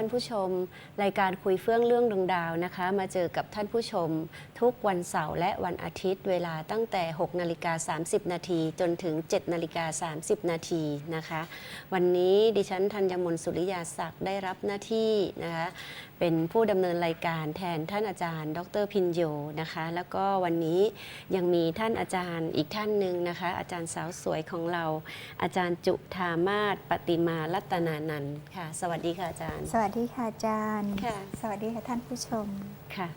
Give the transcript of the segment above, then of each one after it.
ท่านผู้ชม รายการคุยเฟื่องเรื่องดวงดาวนะคะ มาเจอกับท่านผู้ชม ทุกวันเสาร์และวันอาทิตย์ เวลาตั้งแต่ 6 นาฬิกา 30 นาทีจนถึง 7 นาฬิกา 30 นาทีนะคะ วันนี้ดิฉันธัญมนสุริยาศักดิ์ได้รับหน้าที่นะคะ เป็นผู้ดำเนินรายการแทนท่านอาจารย์ ดรพินโยนะคะ แล้วก็วันนี้ยังมีท่านอาจารย์อีกท่านหนึ่งนะคะ อาจารย์สาวสวยของเรา อาจารย์จุธามาศปฏิมารัตนานันท์ค่ะ สวัสดีค่ะอาจารย์ สวัสดีค่ะอาจารย์ ค่ะ สวัสดีค่ะท่านผู้ชมค่ะ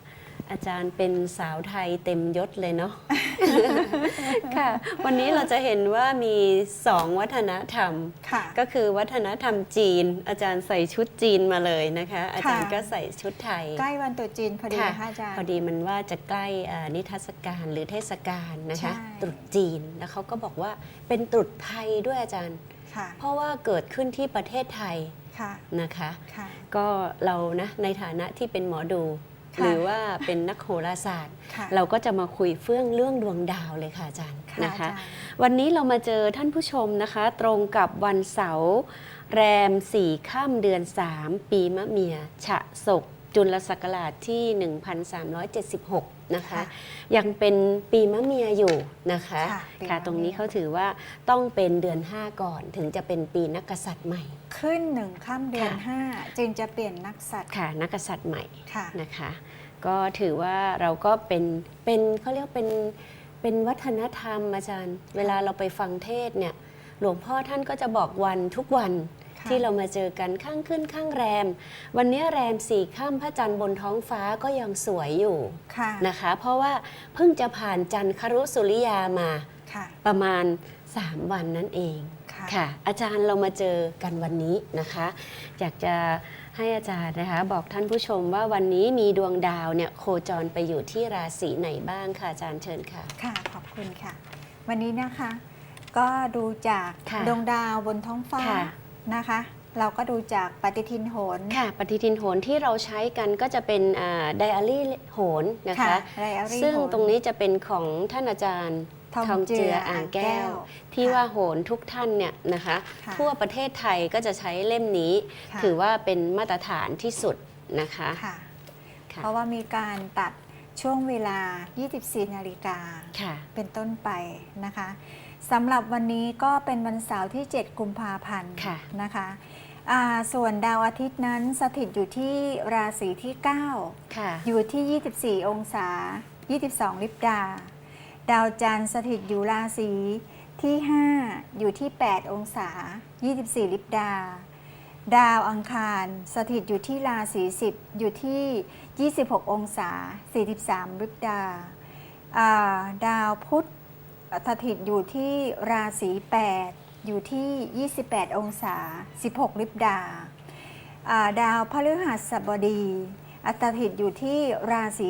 อาจารย์เป็นสาวไทยเต็มยศเลยเนาะ ค่ะ วันนี้เราจะเห็นว่ามีสองวัฒนธรรมค่ะก็คือวัฒนธรรมจีน อาจารย์ใส่ชุดจีนมาเลยนะคะ อาจารย์ค่ะก็ใส่ชุดไทย ใกล้วันตรุษจีนพอดีค่ะนะคะอาจารย์ พอดีมันว่าจะใกล้อ่านิทรรศการหรือเทศกาลนะคะใช่ตรุษจีน แล้วเขาก็บอกว่าเป็นตรุษไทยด้วยอาจารย์ค่ะเพราะว่าเกิดขึ้นที่ประเทศไทยค่ะนะคะค่ะก็เรานะในฐานะที่เป็นหมอดูค่ะ หรือว่าเป็นนักโหราศาสตร์ค่ะเราก็จะมาคุยเฟื่องเรื่องดวงดาวเลยค่ะอาจารย์ค่ะนะคะอาจารย์วันนี้เรามาเจอท่านผู้ชมนะคะ ตรงกับวันเสาร์แรมสี่ค่ำเดือน 3 ปีมะเมีย ฉะศกจุลศักราชที่ 1376 นะคะค่ะยังเป็นปีมะเมียอยู่นะคะค่ะปีมะเมียค่ะตรงนี้เขาถือว่าต้องเป็นเดือน 5 ก่อนถึงจะเป็นปีนักกษัตริย์ใหม่ ขึ้นหนึ่งค่ำเดือนค่ะ ห้าจึงจะเปลี่ยนนักสัตว์ค่ะ นักกษัตริย์ใหม่ค่ะ นะคะ ก็ถือว่าเราก็เป็นเป็นเขาเรียกเป็นเป็นวัฒนธรรมอาจารย์ เวลาเราไปฟังเทศน์เนี่ยหลวงพ่อท่านก็จะบอกวันทุกวันค่ะ ที่เรามาเจอกันข้างขึ้นข้างแรม วันนี้แรมสี่ข้ามพระจันทร์บนท้องฟ้าก็ยังสวยอยู่ค่ะนะคะ เพราะว่าเพิ่งจะผ่านจันทร์ครุสุริยามาค่ะประมาณ 3 วันนั่นเองค่ะค่ะ อาจารย์เรามาเจอกันวันนี้นะคะ อยากจะให้อาจารย์นะคะบอกท่านผู้ชมว่าวันนี้มีดวงดาวเนี่ยโคจรไปอยู่ที่ราศีไหนบ้างค่ะอาจารย์เชิญค่ะค่ะ ขอบคุณค่ะ วันนี้นะคะ ก็ดูจากค่ะดวงดาวบนท้องฟ้าค่ะ นะคะ เราก็ดูจากปฏิทินโหรค่ะ ปฏิทินโหรที่เราใช้กันก็จะเป็นไดอารี่โหรนะคะไดอารี่ซึ่งโหตรงนี้จะเป็นของท่านอาจารย์ทองเจืออ่างแก้ว ที่ค่ะว่าโหรทุกท่านเนี่ยนะคะ ค่ะทั่วประเทศไทยก็จะใช้เล่มนี้ ค่ะ ถือว่าเป็นมาตรฐานที่สุดนะคะ ค่ะ ค่ะ เพราะว่ามีการตัดช่วงเวลา 24 นาฬิกา ค่ะ เป็นต้นไปนะคะ สำหรับวันนี้ก็เป็นวันเสาร์ที่ 7 กุมภาพันธ์ค่ะ นะคะอ่าส่วนดาวอาทิตย์นั้นสถิตอยู่ที่ราศีที่ค่ะ9อยู่ที่ 24 องศา 22 ลิบดา ดาวจันทร์สถิตอยู่ราศีที่ 5 อยู่ที่ 8 องศา 24 ลิบดา ดาวอังคารสถิตอยู่ที่ราศี 10 อยู่ที่ 26 องศา 43 ลิบดาอ่าดาวพุธ สถิตอยู่ที่ราศี8อยู่ที่ 28 องศา 16 ลิบดา ดาวพฤหัสบดี อัตถิตอยู่ที่ราศี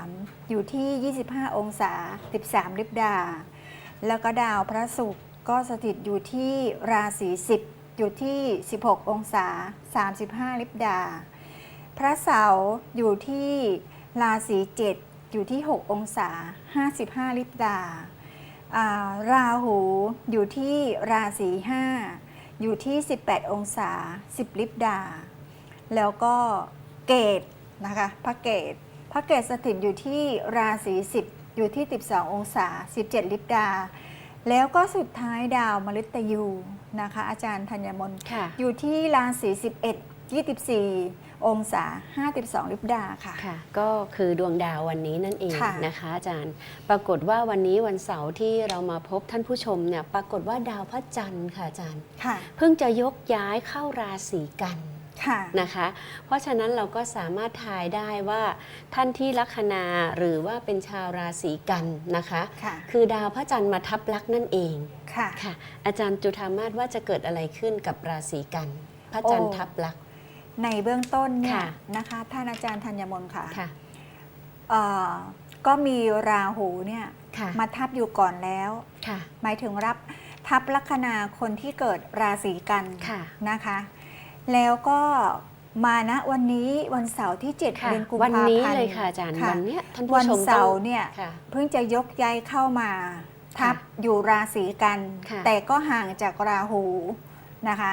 3อยู่ที่ 25 องศา 13 ลิบดา แล้วก็ดาวพระศุกร์ก็สถิตอยู่ที่ราศี10 อยู่ที่ 16 องศา 35 ลิบดา พระเสาร์อยู่ที่ราศี7อยู่ที่ 6 องศา 55 ลิบดาอ่า ราหูอยู่ที่ราศี5อยู่ที่ 18 องศา 10 ลิบดา แล้วก็เกตนะคะพระเกตพระเกตสถิตอยู่ที่ราศี 10 อยู่ที่ 12 องศา 17 ลิบดา แล้วก็สุดท้ายดาวมฤตยูนะคะอาจารย์ธัญมนต์ค่ะอยู่ที่ราศี 11 24 องศา 52 ลิบดาค่ะ ค่ะ ก็คือดวงดาววันนี้นั่นเองค่ะ นะคะอาจารย์ ปรากฏว่าวันนี้วันเสาร์ที่เรามาพบท่านผู้ชมเนี่ย ปรากฏว่าดาวพระจันทร์ค่ะอาจารย์ ค่ะ เพิ่งจะยกย้ายเข้าราศีกัน ค่ะ นะคะ เพราะฉะนั้นเราก็สามารถทายได้ว่าท่านที่ลัคนาหรือว่าเป็นชาวราศีกันนะคะ ค่ะ คือดาวพระจันทร์มาทับลักษณ์นั่นเองค่ะ ค่ะ อาจารย์จุธามาศว่าจะเกิดอะไรขึ้นกับราศีกัน พระจันทร์โอ้ ทับลักษณ์ ในเบื้องต้นเนี่ยค่ะนะคะท่านอาจารย์ธัญมนต์ค่ะค่ะเอ่อก็มีราหูเนี่ยค่ะมาทับอยู่ก่อนแล้ว ค่ะ หมายถึงรับทับลัคนาคนที่เกิดราศีกันค่ะ นะคะ แล้วก็มาณวันนี้วันเสาร์ที่ 7 ค่ะ เดือนกุมวันภาพันธ์ นี้เลยค่ะอาจารย์วันเนี้ยท่านผู้วันชมเสาต้องร์เนี่ย ค่ะ เพิ่งจะยกย้ายเข้ามาทับค่ะอยู่ราศีกัน ค่ะแต่ก็ห่างจากราหูนะคะ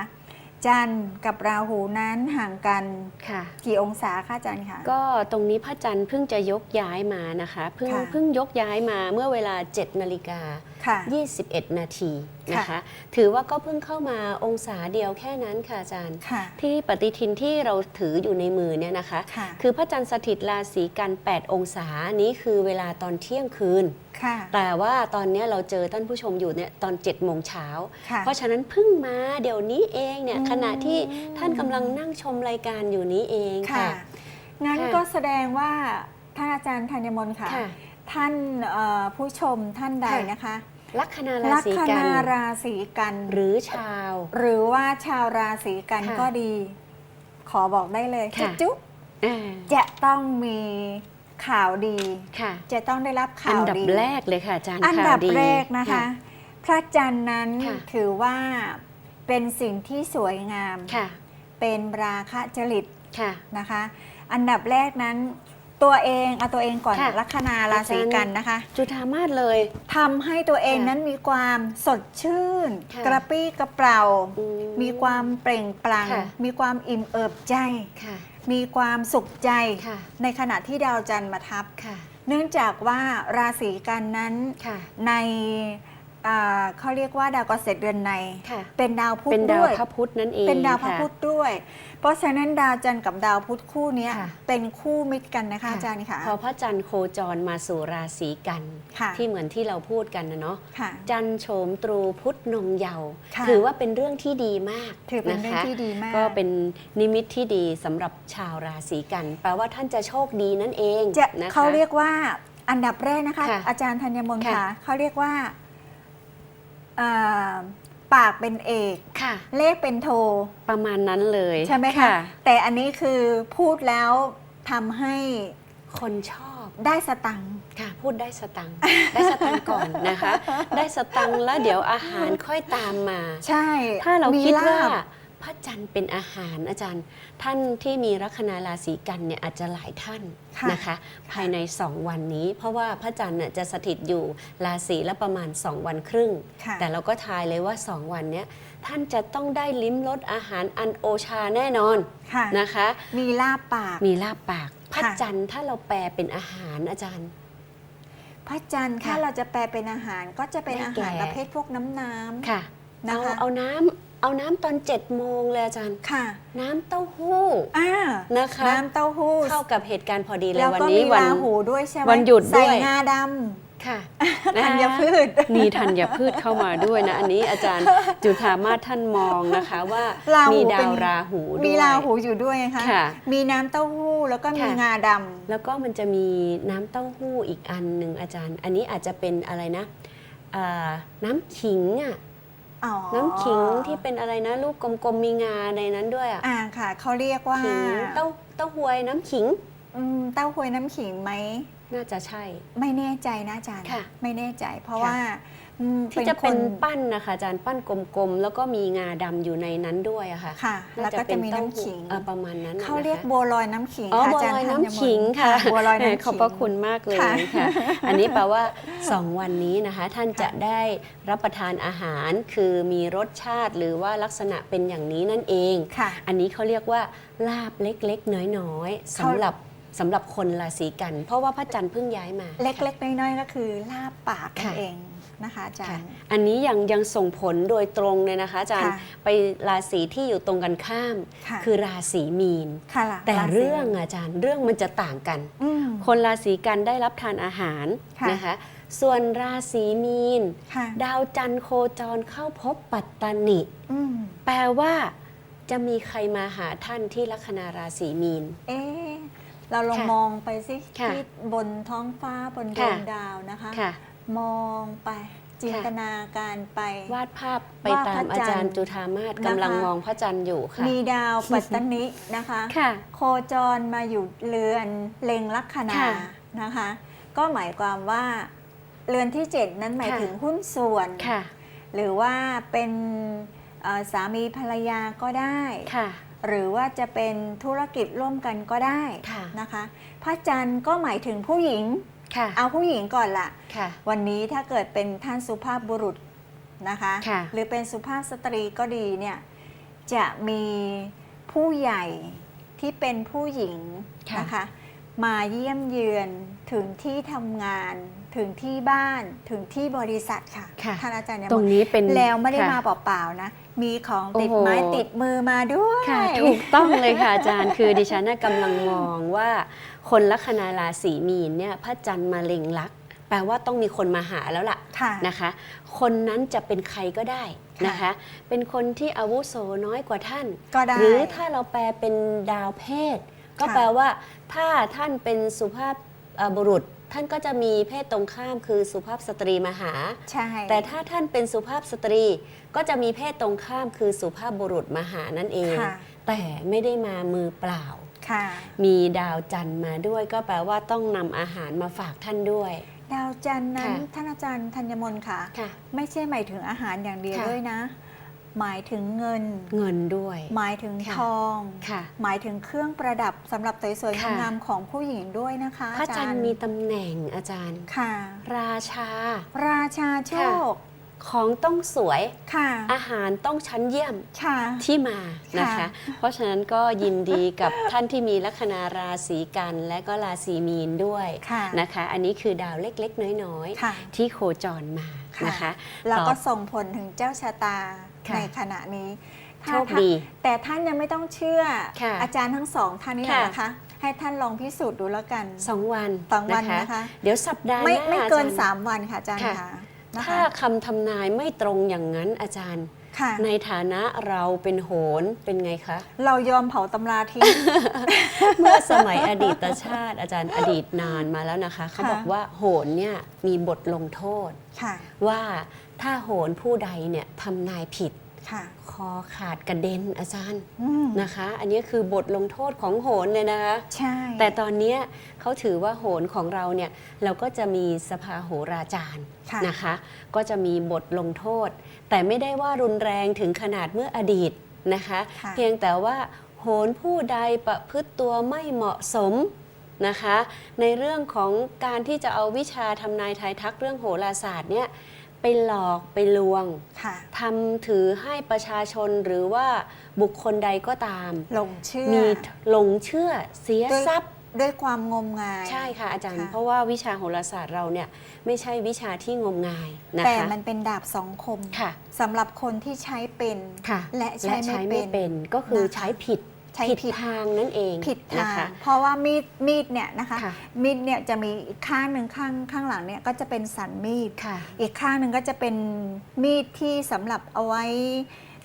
จันทร์กับราหูนั้นห่างกันค่ะ กี่องศาคะอาจารย์คะ ก็ตรงนี้พระจันทร์เพิ่งจะยกย้ายมานะคะเพิ่งค่ะเพิ่งยกย้ายมาเมื่อเวลา7นาฬิกาค่ะ21 นาทีนะคะ ค่ะ ถือว่าก็เพิ่งเข้ามาองศาเดียวแค่นั้นค่ะอาจารย์ ค่ะ ที่ปฏิทินที่เราถืออยู่ในมือเนี่ยนะคะ ค่ะ คือพระจันทร์สถิตราศีกัน 8 องศานี้คือเวลาตอนเที่ยงคืน ค่ะ แต่ว่าตอนเนี้ยเราเจอท่านผู้ชมอยู่เนี่ยตอน7จ็ดโมงเช้า ค่ะเพราะฉะนั้นเพิ่งมาเดี๋ยวนี้เองเนี่ยอืม ขณะที่ท่านกำลังนั่งชมรายการอยู่นี้เองค่ะ ค่ะ งั้นค่ะ ก็แสดงว่าท่านอาจารย์ธัญมนต์ค่ะ ค่ะ ท่านเอ่อผู้ชมท่านใดค่ะ นะคะ ลัคนาราลัศีคกันนาราศีกันหรือชาว หรือว่าชาวราศีกันค่ะก็ดี ขอบอกได้เลยค่ะ จุ๊บอ่า จะต้องมี ข่าวดี ค่ะ จะต้องได้รับอัข่านวดับดี แรกเลยค่ะอาจารย์อันข่าดัวบดีแรกนะคะ พระจันทร์นั้นค่ะถือว่าเป็นสิ่งที่สวยงาม ค่ะ เป็นราคะจริตค่ะ นะคะ อันดับแรกนั้นตัวเองเอาตัวเองก่อนค่ะลัคนาราศีกันนะคะจุธามาศเลย ทำให้ตัวเองค่ะนั้นมีความสดชื่น ค่ะ กระปรี้กระเปร่า อื มีความเปล่งปลั่งค่ะ มีความอิ่มเอิบใจ ค่ะ มีความสุขใจค่ะในขณะที่ดาวจันทร์มาทับ ค่ะ เนื่องจากว่าราศีกันนั้นค่ะ ใน อ่าเขาเรียกว่าดาวเกษตรเดือนใน ค่ะ เป็นดาวพุธเป็นดาวด้วยพระพุธนั่นเองเป็นดาวพระค่พุธด้วย เพราะฉะนั้นดาวจันทร์กับดาวพุธคู่เนี้ยค่ะ เป็นคู่มิตรกันนะคะอาจารย์ค่ะ พอพระจันทร์โคจรมาสู่ราศีกัน ค่ะ ที่เหมือนที่เราพูดกันนะเนาะค่ะ จันทร์โฉมตรูพุธนมเยาว์ค่ะ ถือว่าเป็นเรื่องที่ดีมากถือเป็นเรื่องะคะที่ดีมาก ก็เป็นนิมิตที่ดีสำหรับชาวราศีกัน แปลว่าท่านจะโชคดีนั่นเองจะนะคะ เขาเรียกว่าอันดับแรกนะคะ ค่ะอาจารย์ธัญมนต์ค่ะ ค่ะเขาเรียกว่า อ่าปากเป็นเอก ค่ะ เลขเป็นโท ประมาณนั้นเลยใช่ไหมคะ แต่อันนี้คือพูดแล้วทำให้คนชอบได้สตังค์ ค่ะ พูดได้สตังค์ได้สตังค์ก่อนนะคะ ได้สตังค์แล้วเดี๋ยวอาหารค่อยตามมา ใช่ ถ้าเรามีคิดว่าลภ พระจันทร์เป็นอาหารอาจารย์ ท่านที่มีลัคนาราศีกันเนี่ยอาจจะหลายท่านค่ะนะคะ ภายใน 2 วันนี้ เพราะว่าพระจันทร์เนี่ยจะสถิตอยู่ราศีละประมาณ 2 วันครึ่งค่ะแต่เราก็ทายเลยว่า 2 วันเนี้ยท่านจะต้องได้ลิ้มรสอาหารอันโอชาแน่นอนค่ะนะคะ มีลาบปากมีลาบปาก พระค่ะจันทร์ถ้าเราแปลเป็นอาหารอาจารย์พระจันทร์ค่ะถ้าเราจะแปลเป็นอาหารก็จะเป็นได้อาแก่หารประเภทพวกน้ำน้ำค่ะนะเอาคะเอาน้ำ เอาน้ำตอน7จ็ดโมงเลยอาจารย์ ค่ะ น้ำเต้าหู้อ่านะคะ น้ำเต้าหู้ เข้ากับเหตุการณ์พอดีเลยแล้ววันก็นี้มีวันราหูด้วยใช่ไหมวันหยุดด้วย ใส่งาดค่ะำธัญพืช มีธัญพืชเข้ามาด้วยนะ อันนี้อาจารย์จุธามาศท่านมองนะคะว่าราหูมีดาเป็นวราหูด้วย มีราหูอยู่ด้วยนะคะค่ะ มีน้ำเต้าหู้แล้วก็มีค่ะงาดแล้วก็มันจะมีน้ำเต้าหู้อีกอันหนึ่งอาจารย์ อันนี้อาจจะเป็นอะไรนะอ่าน้ำขิงอะำ อ๋อน้ำขิงที่เป็นอะไรนะลูกกลมๆมีงาในนั้นด้วยอะอ่าค่ะเขาเรียกว่าขิงเต้าเต้าหวยน้ำขิงอืมเต้าหวยน้ำขิงไหมน่าจะใช่ ไม่แน่ใจนะอาจารย์ค่ะไม่แน่ใจ เพราะค่ะว่าอืม ที่จะเป็นคปั้นนะคะอาจารย์ปั้นกลมๆ แล้วก็มีงาดำอยู่ในนั้นด้วยอะค่ะค่ะน่าแล้วก็จะมีเต้าน้ำหู้ขิงเอ่อประมาณนั้นน่ะเขาเรียกนะคะบัวลอยน้ำขิงอ๋อค่ะบัวอาจารลอยย์น้ำธัญมนต์ขิงค่ะบัวลอยน้ำขิงขอบพระคุณมากเลยค่ะค่ะ อันนี้แปลว่า 2 วันนี้นะคะ ท่านจะได้รับประทานอาหารคือมีรสชาติหรือว่าลักษณะเป็นอย่างนี้นั่นเองค่ะ อันนี้เขาเรียกว่าลาบเล็กๆ น้อยๆสำหรับสำหรับคนราศีกัน เพราะว่าพระจันทร์เพิ่งย้ายมา เล็กๆ น้อยๆ ก็คือลาบปากนั่ค่ะนเอง นะคะอาจารค่ะย์ อันนี้ยังยังส่งผลโดยตรงเลยนะคะอาจารย์ค่ะไปราศีที่อยู่ตรงกันข้าม ค่ะ คือราศีมีน ค่ะล่ะแต่าศีเรื่องอาจารย์เรื่องมันจะต่างกัน อืม คนราศีกันได้รับทานอาหารค่ะ นะคะ ส่วนราศีมีน ค่ะดาวจันทร์โคจรเข้าพบปัตตนิ อืมแปลว่าจะมีใครมาหาท่านที่ลัคนาราศีมีน เอ๊ะเราลองค่ะมองไปสิค่ะที่บนท้องฟ้าบนดค่ะวงดาวนะคะ ค่ะ มองไป จินตนาการไป วาดภาพไปวาดตาพมระอาจันทร์จารย์จุธามาศนะคะกำลังมองพระจันทร์อยู่ค่ะ มีดาวปัตตนินะคะค่ะโคจรมาอยู่เรือนเล็งลัคนาค่ะนะคะ ก็หมายความว่าเรือนที่ 7 นั้นหมายค่ะถึงหุ้นส่วนค่ะหรือว่าเป็นเอ่อสามีภรรยาก็ได้ค่ะหรือว่าจะเป็นธุรกิจร่วมกันก็ได้ค่ะนะคะ พระจันทร์ก็หมายถึงผู้หญิง ค่ะ เอาผู้หญิงก่อนละค่ะ วันนี้ถ้าเกิดเป็นท่านสุภาพบุรุษนะคะ ค่ะ หรือเป็นสุภาพสตรีก็ดีเนี่ยจะมีผู้ใหญ่ที่เป็นผู้หญิงค่ะ นะคะ มาเยี่ยมเยือนถึงที่ทำงาน ถึงที่บ้านถึงที่บริษัทค่ะค่ะ ท่านอาจารย์เนี่ยตรงนี้เป็น แล้วไม่ได้ค่ะมาเปล่าๆนะ มีของติดโอ้โห ไม้ติดมือมาด้วย ค่ะถูกต้องเลยค่ะอาจารย์ คือดิฉันน่ะกำลังมองว่า คนลัคนาราศีมีนเนี่ยพระจันทร์มาเล็งลักษณ์แปลว่าต้องมีคนมาหาแล้วล่ะค่ะ นะคะ คนนั้นจะเป็นใครก็ได้นะคะ เป็นคนที่อาวุโสน้อยกว่าท่าน ก็ได้ หรือถ้าเราแปลเป็นดาวเพศ ก็ค่ะ แปลว่า ถ้าท่านเป็นสุภาพเอ่อบุรุษ ท่านก็จะมีเพศตรงข้ามคือสุภาพสตรีมาหา ใช่ แต่ถ้าท่านเป็นสุภาพสตรี ก็จะมีเพศตรงข้ามคือสุภาพบุรุษมาหานั่นเอง ค่ะ แต่ไม่ได้มามือเปล่าค่ะ มีดาวจันทร์มาด้วยก็แปลว่าต้องนำอาหารมาฝากท่านด้วย ดาวจันทร์นั้นค่ะท่านอาจารย์ธัญมนต์ค่ะ ค่ะไม่ใช่หมายถึงอาหารอย่างเดียวค่ะ ด้วยนะ หมายถึงเงิน เงินด้วย หมายถึงค่ะ ทอง ค่ะ หมายถึงเครื่องประดับสำหรับสวยค่ะๆงามๆของผู้หญิงด้วยนะคะพระอาจัจานรทย์ร์มีตำแหน่งอาจารย์ ค่ะ ราชา ราชาโชค ของต้องสวย ค่ะ อาหารต้องชั้นเยี่ยมค่ะ ที่มานะคะค่ะเพราะฉะนั้นก็ยินดีกับท่านที่มีลัคนาราศีกันและก็ราศีมีนด้วยค่ะนะคะ อันนี้คือดาวเล็กๆ น้อยค่ะ ๆ ที่โคจรมานะคะแล้วต่อก็ส่งผลถึงเจ้าชะตาค่ะในขณะนี้ถ้าโชคดีแต่ท่านยังไม่ต้องเชื่อค่ะอาจารย์ทั้งสองท่านนี้ค่ะ นะคะ ให้ท่านลองพิสูจน์ดูแล้วกันสองวันสองวันนะคะ เดี๋ยวสัปดาห์หไม่น้าไม่เกินอจรย์สามวันค่ะอาจารย์ค่ะ ค่ะ นะถ้าคะคำทำนายไม่ตรงอย่างนั้นอาจารย์ค่ะในฐานะเราเป็นโหนเป็นไงคะ เรายอมเผาตำราทิ้งเมื่อสมัยอดีตชาติอาจารย์อดีตนานมาแล้วนะคะ เขาค่ะบอกว่าโหนเนี่ยมีบทลงโทษค่ะว่าถ้าโหนผู้ใดเนี่ยทำนายผิด ค่ะคอขาดกระเด็นอาจารย์อืมนะคะ อันนี้คือบทลงโทษของโหนเลยนะคะ ใช่ แต่ตอนเนี้ยเขาถือว่าโหนของเราเนี่ยเราก็จะมีสภาโหราจารย์ค่ะนะคะ ก็จะมีบทลงโทษ แต่ไม่ได้ว่ารุนแรงถึงขนาดเมื่ออดีตนะคะค่ะเพียงแต่ว่าโหนผู้ใดประพฤติตัวไม่เหมาะสมนะคะ ในเรื่องของการที่จะเอาวิชาทำนายทายทักเรื่องโหราศาสตร์เนี่ย ไปหลอกไปลวงค่ะทำถือให้ประชาชนหรือว่าบุคคลใดก็ตามหลงเชื่อมีหลงเชื่อเสียด้วยทรัพย์ด้วยความงมงาย ใช่ค่ะอาจารย์ค่ะเพราะว่าวิชาโหราศาสตร์เราเนี่ยไม่ใช่วิชาที่งมงายนะแต่คะมันเป็นดาบสองคมค่ะสำหรับคนที่ใช้เป็นค่ะและใช้และไม่ใช้เป็ไม่นเป็นก็คือนะคะใช้ผิด ใช้ผิดทางนั่นเองผิดนะทางคะเพราะว่ามีดมีดเนี่ยนะคะ ค่ะ มีดเนี่ยจะมีอีกข้างหนึ่งข้างข้างหลังเนี่ยก็จะเป็นสันมีด ค่ะ อีกข้างหนึ่งก็จะเป็นมีดที่สำหรับเอาไว้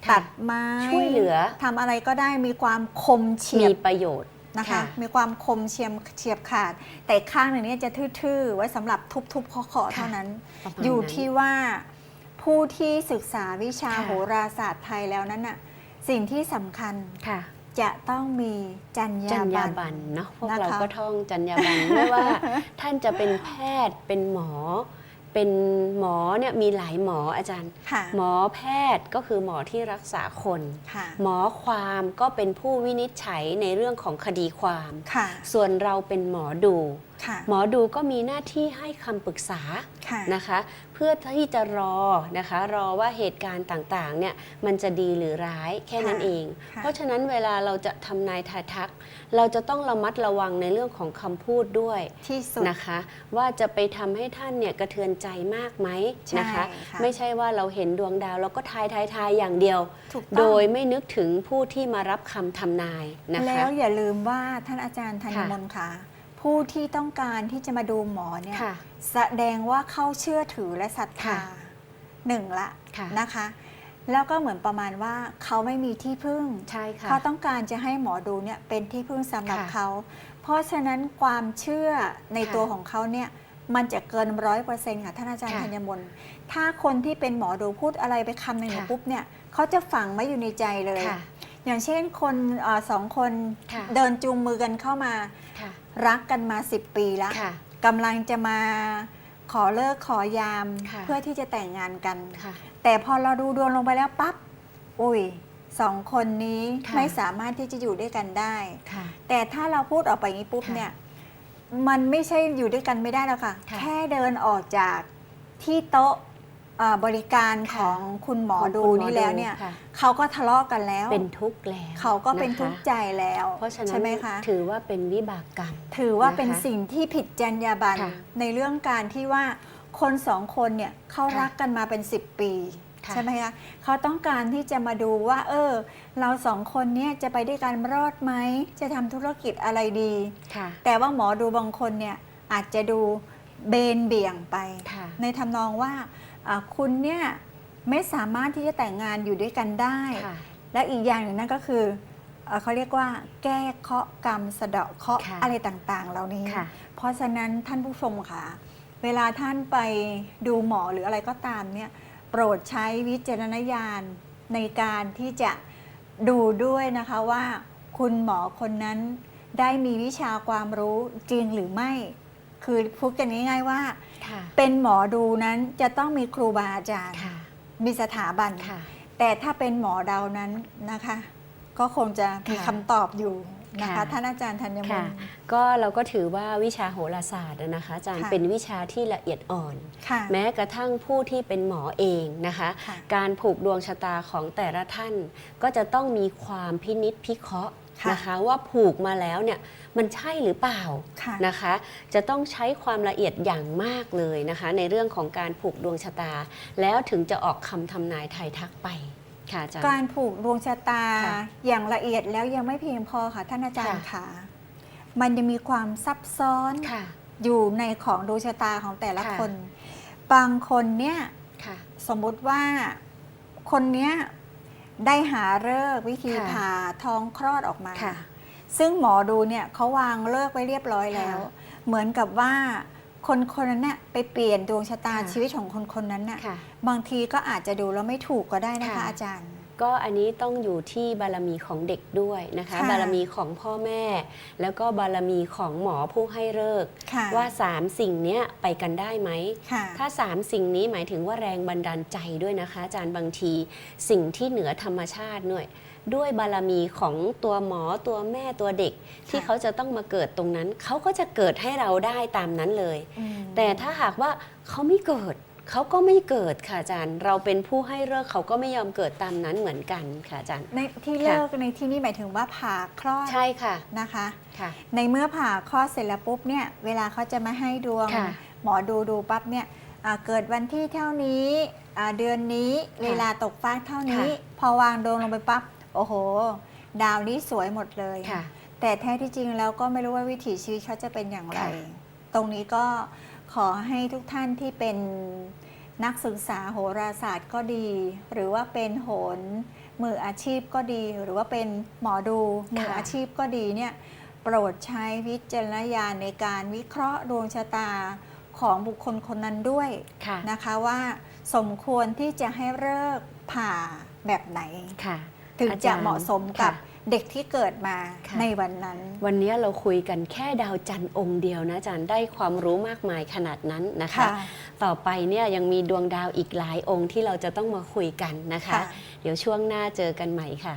ค่ะตัดไม้ช่วยเหลือ ทำอะไรก็ได้มีความคมเฉีมียบประโยชน์ นะคะ ค่ะ มีความคมเฉียบเฉียบขาด แต่ข้างหนึ่งเนี่ยจะทื่อๆ ไว้สำหรับทุบๆเคาะๆเท่านั้น ประมาณอยู่นั้นที่ว่าผู้ที่ศึกษาวิชาค่ะ โหราศาสตร์ไทยแล้วนั้นน่ะสิ่งที่สำคัญค่ะ จะต้องมีจรรจัยาญบัญานบันเนาะพวกนะคะเราก็ท่องจัญญาบันไม่ว่าท่านจะเป็นแพทย์เป็นหมอ เป็นหมอเนี่ยมีหลายหมออาจารย์ ค่ะหมอแพทย์ก็คือหมอที่รักษาคน ค่ะหมอความก็เป็นผู้วินิจฉัยในเรื่องของคดีความ ค่ะส่วนเราเป็นหมอดู ค่ะหมอดูก็มีหน้าที่ให้คำปรึกษาค่ะนะคะเพื่อที่จะรอนะคะ รอว่าเหตุการณ์ต่างๆเนี่ยมันจะดีหรือร้ายแค่นั้นค่ะเองค่ะเพราะฉะนั้นเวลาเราจะทำนายทายทัก เราจะต้องระมัดระวังในเรื่องของคำพูดด้วยที่สุดนะคะ ว่าจะไปทำให้ท่านเนี่ยกระเทือนใจมากไหมใช่นะคะค่ะไม่ใช่ว่าเราเห็นดวงดาวแล้วก็ทายทายทายอย่างเดียวถูกต้องโดยไม่นึกถึงผู้ที่มารับคำทำนายนะคะแล้วอย่าลืมว่าท่านอาจารย์ธัญค่ะมนต์ค่ะ ผู้ที่ต้องการที่จะมาดูหมอเนี่ยค่ะ แสดงว่าเข้าเชื่อถือและศรัทธาค่ะหนึ่งละค่ะ นะคะ แล้วก็เหมือนประมาณว่าเขาไม่มีที่พึ่ง ใช่ค่ะ เขาต้องการจะให้หมอดูเนี่ยเป็นที่พึ่งสำหรับค่ะเขา เพราะฉะนั้นความเชื่อในค่ะตัวของเขาเนี่ยมันจะเกินร้อยเปอร์เซ็นต์ค่ะท่านอาจารย์ค่ะธัญมนต์ถ้าคนที่เป็นหมอดูพูดอะไรไปคำหนึ่งเนี่ยค่ะ ปุ๊บเนี่ยเขาจะฝังไว้อยู่ในใจเลย ค่ะ อย่างเช่นคนเออสองคนค่ะ เดินจูงมือกันเข้ามา ค่ะ รักกันมา 10 ปีแล้วค่ะ กำลังจะมาขอเลิกขอยามค่ะเพื่อที่จะแต่งงานกัน ค่ะ แต่พอเราดูดวงลงไปแล้วปั๊บอุ้ยสองคนนี้ค่ะ ไม่สามารถที่จะอยู่ด้วยกันได้ ค่ะ แต่ถ้าเราพูดออกไปอย่างนี้ปุ๊บค่ะเนี่ยมันไม่ใช่อยู่ด้วยกันไม่ได้แล้วค่ะ ค่ะ แค่เดินออกจากที่โต๊ะเอ่อ บริการของคุณหมอดูของคุณหมอนี่แล้วเนี่ยค่ะ เขาก็ทะเลาะกันแล้ว เป็นทุกข์แล้วเขาก็เป็นนะคะทุกข์ใจแล้ว เพราะฉะนั้นใช่ไหมคะ ถือว่าเป็นวิบากกรรม ถือว่านะคะเป็นสิ่งที่ผิดจรรยาบรรณค่ะในเรื่องการที่ว่าคนสองคนเนี่ยเขาค่ะรักกันมาเป็น 10 ปี ค่ะ ใช่ไหมคะเขาต้องการที่จะมาดูว่า เออ เราสองคนเนี่ยจะไปด้วยกันรอดไหม จะทำธุรกิจอะไรดี ค่ะ แต่ว่าหมอดูบางคนเนี่ยอาจจะดูเบนเบี่ยงไป ค่ะ ในทำนองว่าอ่า คุณเนี่ยไม่สามารถที่จะแต่งงานอยู่ด้วยกันได้ค่ะและอีกอย่างหนึ่งนั่นก็คือเอ่อเขาเรียกว่าแก้เคราะห์กรรมสะเดาะเคราะห์ค่ะอะไรต่างๆ เหล่านี้ค่ะเพราะฉะนั้นท่านผู้ชมค่ะ เวลาท่านไปดูหมอหรืออะไรก็ตามเนี่ยโปรดใช้วิจารณญาณในการที่จะดูด้วยนะคะว่า คุณหมอคนนั้นได้มีวิชาความรู้จริงหรือไม่ คือพูดกันง่ายๆว่า ค่ะเป็นหมอดูนั้นจะต้องมีครูบาอาจารย์ ค่ะมีสถาบัน ค่ะ แต่ถ้าเป็นหมอเดานั้นนะคะ ก็คงจะมีค่ะคำตอบอยู่นะคะ ค่ะ ท่านอาจารย์ธัญมค่ะนต์ ก็เราก็ถือว่าวิชาโหราศาสตร์อะนะคะอาจารย์ค่ะ เป็นวิชาที่ละเอียดอ่อน ค่ะ แม้กระทั่งผู้ที่เป็นหมอเองนะคะ ค่ะการผูกดวงชะตาของแต่ละท่าน ก็จะต้องมีความพินิษพิเคราะห์ค่ะนะคะ ว่าผูกมาแล้วเนี่ย มันใช่หรือเปล่าค่ะนะคะ จะต้องใช้ความละเอียดอย่างมากเลยนะคะ ในเรื่องของการผูกดวงชะตา แล้วถึงจะออกคำทำนายไทายทักไปค่ะอาจารย์การผูกดวงชะตาค่ะอย่างละเอียดแล้วยังไม่เพียงพอค่ะท่านอาจารย์ค่ะค่ะมันยังมีความซับซ้อนค่ะอยู่ในของดวงชะตาของแต่ละค่ะคนบางคนเนี่ยค่ะสมมุติว่าคนเนี้ยได้หาเลิกษ์วิธีค่ะผ่าท้องคลอดออกมาค่ะ ซึ่งหมอดูเนี่ยเขาวางเลิกษ์ไว้เรียบร้อยแล้วค่ะเหมือนกับว่าคนคนนั้นน่ะไปเปลี่ยนดวงชะตาค่ะชีวิตของคนคนนั้นน่ะค่ะ บางทีก็อาจจะดูแล้วไม่ถูกก็ได้นะคะค่ะ อาจารย์ ก็อันนี้ต้องอยู่ที่บารมีของเด็กด้วยนะคะ ค่ะ บารมีของพ่อแม่ แล้วก็บารมีของหมอผู้ให้เลิกษ์ค่ะว่าสามสิ่งเนี้ยไปกันได้ไหม ค่ะ ถ้าสามสิ่งนี้หมายถึงว่าแรงบันดาลใจด้วยนะคะ อาจารย์บางที สิ่งที่เหนือธรรมชาติด้วย ด้วยบารมีของตัวหมอตัวแม่ตัวเด็ก ที่เขาจะต้องมาเกิดตรงนั้น เขาก็จะเกิดให้เราได้ตามนั้นเลยอืมแต่ถ้าหากว่าเขาไม่เกิดเขาก็ไม่เกิดค่ะอาจารย์ เราเป็นผู้ให้เลิกเขาก็ไม่ยอมเกิดตามนั้นเหมือนกันค่ะอาจารย์ในที่เลิกในที่นี่หมายถึงว่าผ่าคลอดใช่ค่ะนะคะค่ะ ในเมื่อผ่าคลอดเสร็จแล้วปุ๊บเนี่ยเวลาเขาจะมาให้ดวงค่ะหมอดูดูปั๊บเนี่ยอ่าเกิดวันที่เท่านี้อ่าเดือนนี้เวลาตกฟากเท่านี้ พอวางดวงลงไปปั๊บ โอ้โห ดาวนี้สวยหมดเลย ค่ะ แต่แท้ที่จริงแล้วก็ไม่รู้ว่าวิถีชีวิตเขาจะเป็นอย่างไร ค่ะ ตรงนี้ก็ขอให้ทุกท่านที่เป็นนักศึกษาโหราศาสตร์ก็ดี หรือว่าเป็นโหนมืออาชีพก็ดี หรือว่าเป็นหมอดูมืออาชีพก็ดีเนี่ยโปรดใช้วิจารณญาณในการวิเคราะห์ดวงชะตาของบุคคลคนนั้นด้วย ค่ะ นะคะว่าสมควรที่จะให้เลิกผ่าแบบไหน ค่ะ ถึงอาจะจารย์เหมาะสมกับค่ะเด็กที่เกิดมาค่ะในวันนั้น วันนี้เราคุยกันแค่ดาวจันทร์องค์เดียวนะอาจารย์ได้ความรู้มากมายขนาดนั้นนะคะค่ะต่อไปเนี่ยยังมีดวงดาวอีกหลายองค์ที่เราจะต้องมาคุยกันนะคะค่ะเดี๋ยวช่วงหน้าเจอกันใหม่ค่ะ